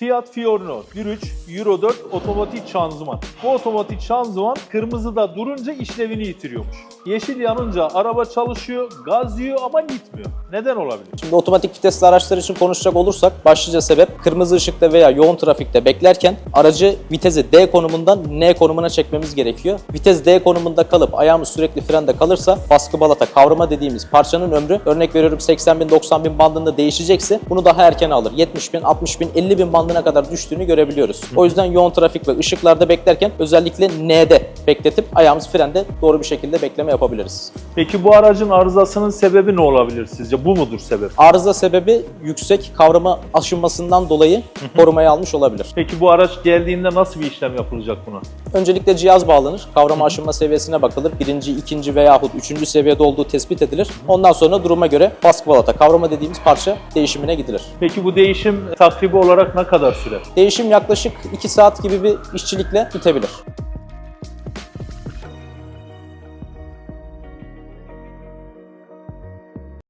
Fiat Fiorino. 1.3 Euro 4 otomatik şanzıman. Bu otomatik şanzıman kırmızıda durunca işlevini yitiriyormuş. Yeşil yanınca araba çalışıyor, gaz yiyor ama gitmiyor. Neden olabilir? Şimdi otomatik vitesli araçlar için konuşacak olursak başlıca sebep kırmızı ışıkta veya yoğun trafikte beklerken aracı vitesi D konumundan N konumuna çekmemiz gerekiyor. Vites D konumunda kalıp ayağımız sürekli frende kalırsa baskı balata kavrama dediğimiz parçanın ömrü örnek veriyorum 80 bin 90 bin bandında değişecekse bunu daha erken alır. 70 bin 60 bin 50 bin bandına kadar düştüğünü görebiliyoruz. O yüzden yoğun trafik ve ışıklarda beklerken özellikle N'de bekletip ayağımız frende doğru bir şekilde bekleme yapabiliriz. Peki bu aracın arızasının sebebi ne olabilir sizce? Bu mudur sebep? Arıza sebebi yüksek kavrama aşınmasından dolayı korumaya almış olabilir. Peki bu araç geldiğinde nasıl bir işlem yapılacak buna? Öncelikle cihaz bağlanır, kavrama aşınma seviyesine bakılır. Birinci, ikinci veyahut üçüncü seviyede olduğu tespit edilir. Ondan sonra duruma göre baskı balata kavrama dediğimiz parça değişimine gidilir. Peki bu değişim takribi olarak ne kadar sürer? Değişim yaklaşık 2 saat gibi bir işçilikle bitebilir.